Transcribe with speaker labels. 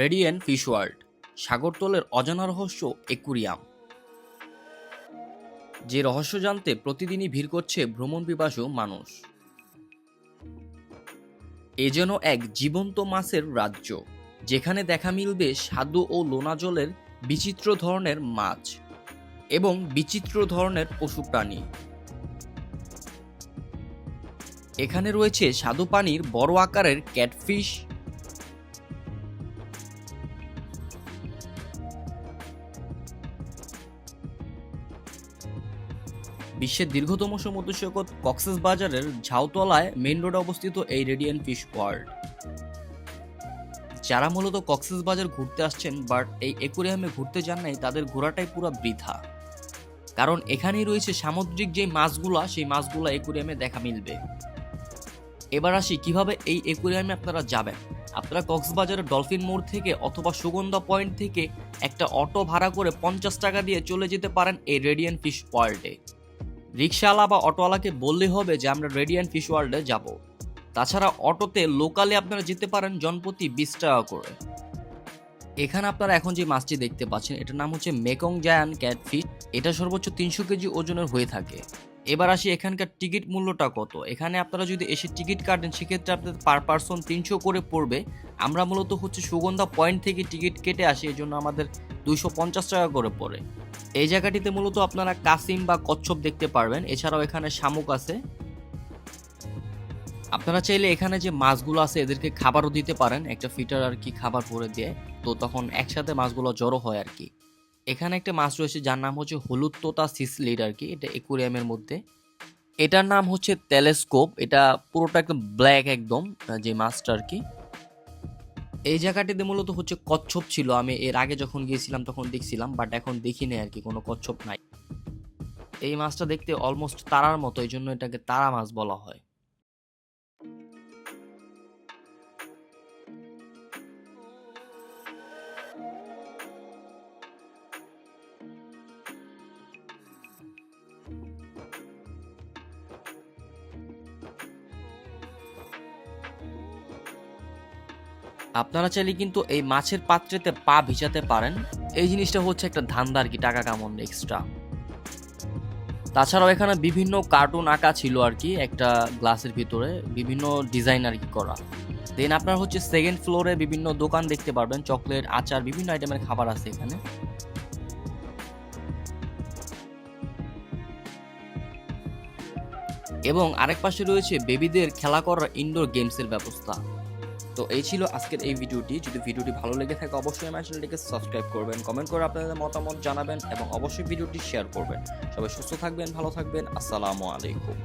Speaker 1: Radiant fish world, সাগরতলের অজানা রহস্য aquarium, যে রহস্য জানতে প্রতিদিনই ভিড় করছে ভ্রমণ পিপাসু মানুষ। এ যেন এক জীবন্ত মাছের রাজ্য, যেখানে দেখা মিলবে স্বাদু ও লোনা জলের বিচিত্র ধরনের মাছ এবং বিচিত্র ধরনের পশু প্রাণী। এখানে রয়েছে স্বাদু পানির বড় আকারের ক্যাটফিশ বিশ্বের দীর্ঘতম সমুদ্র সৈকত কক্সেস বাজারের ঝাউতলায় মেন রোডে অবস্থিত এই রেডিয়ান ফিশ ওয়ার্ল্ড। যারা মূলত কক্সেস বাজার ঘুরতে আসছেন, বাট এই একুরিয়ামে ঘুরতে যান নাই, তাদের ঘোরাটাই পুরো বৃথা। কারণ এখানেই রয়েছে সামুদ্রিক যে মাছগুলা, সেই মাছগুলা একুরিয়ামে দেখা মিলবে। এবার আসি, কীভাবে এই একুরিয়ামে আপনারা যাবেন? আপনারা কক্সবাজারের ডলফিন মোড় থেকে অথবা সুগন্ধা পয়েন্ট থেকে একটা অটো ভাড়া করে পঞ্চাশ টাকা দিয়ে চলে যেতে পারেন এই রেডিয়ান ফিশ ওয়ার্ল্ডে। রিক্সাওয়ালা বা অটোওয়ালাকে বললে হবে যে, আমরা রেডিয়ান ফিশ ওয়ার্ল্ডে যাব। তাছাড়া অটোতে লোকালে আপনারা যেতে পারেন জনপ্রতি বিশ টাকা করে। এখানে আপনারা এখন যে মাছটি দেখতে পাচ্ছেন, এটার নাম হচ্ছে মেকং জায়ান ক্যাটফিশ। এটা সর্বোচ্চ তিনশো কেজি ওজনের হয়ে থাকে। এবার আসি এখানকার টিকিট মূল্যটা কত? এখানে আপনারা যদি এসে টিকিট কাটেন, সেক্ষেত্রে আপনাদের পার পার্সন তিনশো করে পড়বে। আমরা মূলত হচ্ছে সুগন্ধা পয়েন্ট থেকে টিকিট কেটে আসি, এই জন্য আমাদের দুইশো পঞ্চাশ টাকা করে পড়ে। এই জায়গাটিতে মূলত আপনারা কাসিম বা কচ্ছপ দেখতে পারবেন, এছাড়াও এখানে শামুক আছে। আপনারা চাইলে এখানে যে মাছগুলো আছে, এদেরকে খাবারও দিতে পারেন, একটা ফিটার আর কি খাবার ভরে দিয়ে, তো তখন একসাথে মাছগুলো জড়ো হয় আর কি। এখানে একটা মাছ রয়েছে, যার নাম হচ্ছে হলুদ তোতা সিসলিড আর কি, এটা একুরিয়ামের মধ্যে। এটার নাম হচ্ছে টেলিস্কোপ, এটা পুরোটা একদম ব্ল্যাক একদম, যে মাছটা আর কি। এই জায়গাটিতে মূলত হচ্ছে কচ্ছপ ছিল। আমি এর আগে যখন গিয়েছিলাম তখন দেখছিলাম বাট এখন দেখি নাই আর কি, কোনো কচ্ছপ নাই। এই মাছটা দেখতে অলমোস্ট তারার মতো এই জন্য এটাকে তারা মাছ বলা হয়। আপনারা চাইলে কিন্তু এই মাছের পাত্রেতে পা ভিজাতে পারেন। এই জিনিসটা হচ্ছে একটা ধান্দা আর কি টাকা কামন এক্সট্রা তাছাড়াও এখানে বিভিন্ন কার্টুন আঁকা ছিল আর কি, একটা গ্লাসের ভিতরে, বিভিন্ন ডিজাইন আর কি করা। দেন আপনার হচ্ছে সেকেন্ড ফ্লোরে বিভিন্ন দোকান দেখতে পারবেন চকলেট আচার, বিভিন্ন আইটেমের খাবার আছে এখানে। এবং আরেক পাশে রয়েছে বেবিদের খেলা করার ইনডোর গেমসের ব্যবস্থা। তো এই ছিল আজকের এই ভিডিওটি। যদি ভিডিওটি ভালো লেগে থাকে, অবশ্যই আমার চ্যানেলটিকে সাবস্ক্রাইব করবেন কমেন্ট করে আপনাদের মতামত জানাবেন এবং অবশ্যই ভিডিওটি শেয়ার করবেন। সবাই সুস্থ থাকবেন, ভালো থাকবেন, আসসালামু আলাইকুম।